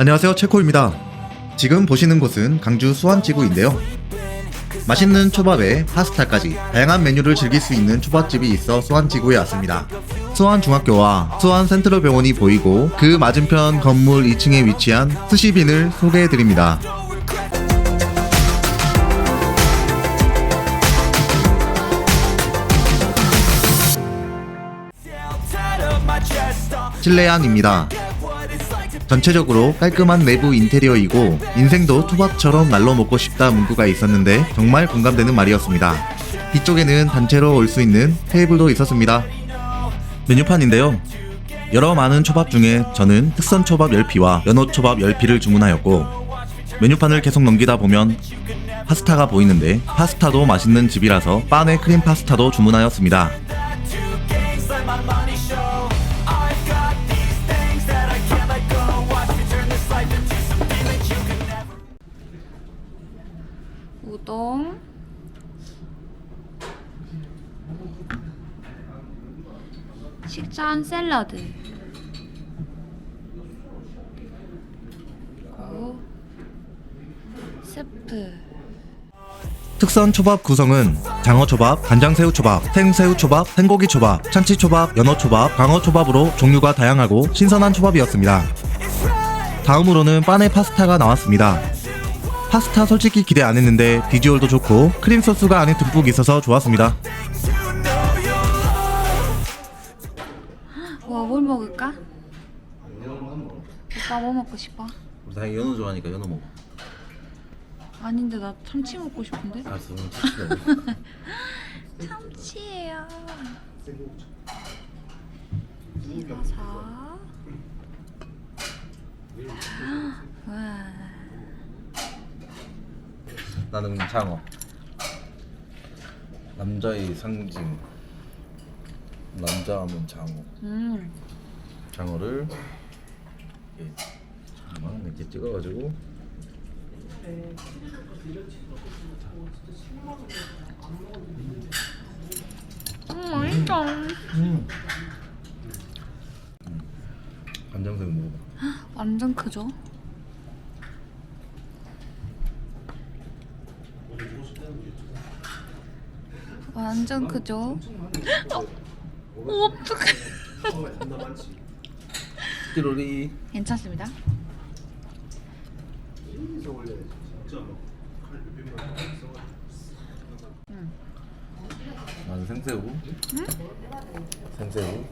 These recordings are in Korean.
안녕하세요 체코입니다. 지금 보시는 곳은 강주 수완지구인데요. 맛있는 초밥에 파스타까지 다양한 메뉴를 즐길 수 있는 초밥집이 있어 수완지구에 왔습니다. 수완중학교와 수완 센트럴 병원이 보이고 그 맞은편 건물 2층에 위치한 스시빈을 소개해드립니다. 실내안입니다. 전체적으로 깔끔한 내부 인테리어이고 인생도 초밥처럼 날로 먹고 싶다 문구가 있었는데 정말 공감되는 말이었습니다. 뒤쪽에는 단체로 올 수 있는 테이블도 있었습니다. 메뉴판인데요. 여러 많은 초밥 중에 저는 특선 초밥 10피와 연어 초밥 10피를 주문하였고 메뉴판을 계속 넘기다 보면 파스타가 보이는데 파스타도 맛있는 집이라서 빠네 크림 파스타도 주문하였습니다. 식전 샐러드 스프 특선 초밥 구성은 장어 초밥, 간장 새우 초밥, 생새우 초밥, 생고기 초밥, 참치 초밥, 연어 초밥, 광어 초밥으로 종류가 다양하고 신선한 초밥이었습니다. 다음으로는 빠네 파스타가 나왔습니다. 파스타 솔직히 기대 안 했는데 비주얼도 좋고 크림 소스가 안에 듬뿍 있어서 좋았습니다. 오빠 뭐 먹고 싶어? 나 연어 좋아하니까 연어 먹어. 아닌데 나 참치 먹고 싶은데 알았어. 참치예요 찍어서 와 나는 장어. 남자의 상징. 남자 하면 장어. 음. 장어를 이렇게 잠깐만 이렇게 찍어가지고 음, 맛있다. 간장새우 먹어봐. 완전 크죠? 완전 크죠? 어, 어떡해. 띠로리. 괜찮습니다. 나는 생새우. 생새우.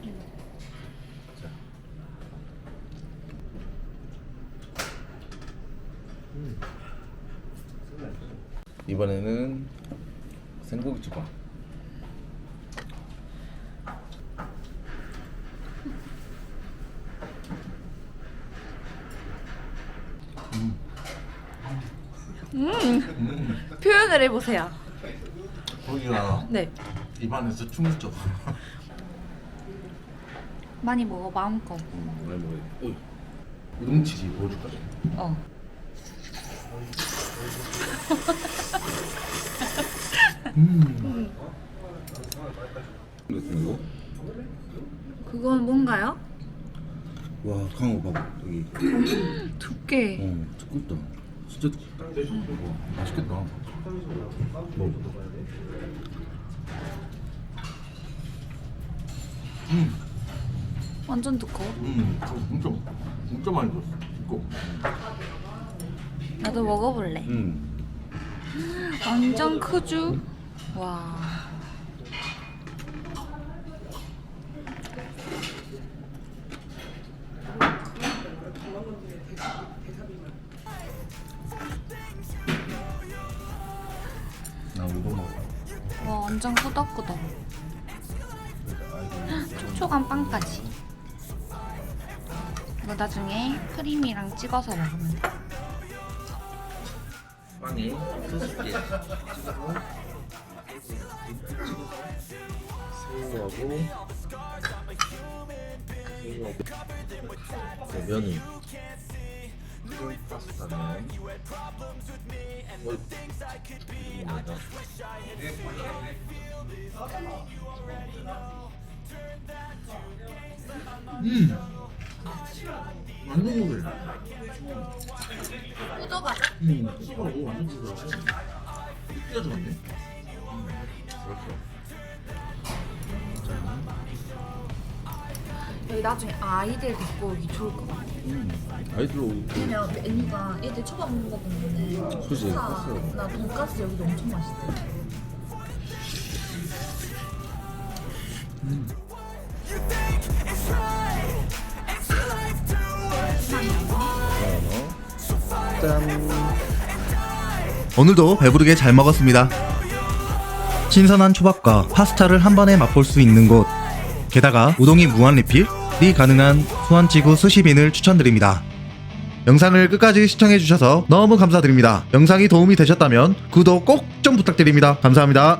자. 음. 이번에는 생고기 초 밥. 표현을 해보세요. 고기가 네. 입안에서 춤을 췄어. 많이 먹어, 마음껏. 많이 먹어야 돼. 어이. 우동치기 보여줄까? 어. 이거? 그건 뭔가요? 와 강호 봐봐 여기. 두께. 어 두껍다. 진짜 맛있겠다. 먹어봐. 완전 두꺼워. 음 진짜 진짜 많이 줬어. 두꺼. 나도 먹어볼래. 음. 완전 크죠? 와. 완전 꾸덕꾸덕. 촉촉한 빵까지. 이거 나중에 크림이랑 찍어서 먹으면 돼. 빵에 소스게 찍고 새우하고 새우하고 자, 면이 어, 이거 뭐다. 음. 완전. 꾸덕아. 음, 완전 고소하고. 진짜 좋은데? 여기 나중에 아이들 데리고 오기 좋을 것 같아. 아이들로 왜냐면 메뉴가 애들 초밥 먹는 거 보면은 그지, 파스타나 돈까스 여기도 엄청 맛있대. 오늘도 배부르게 잘 먹었습니다. 신선한 초밥과 파스타를 한 번에 맛볼 수 있는 곳. 게다가 우동이 무한 리필 이 가능한 수원지구 스시빈을 추천드립니다. 영상을 끝까지 시청해주셔서 너무 감사드립니다. 영상이 도움이 되셨다면 구독 꼭 좀 부탁드립니다. 감사합니다.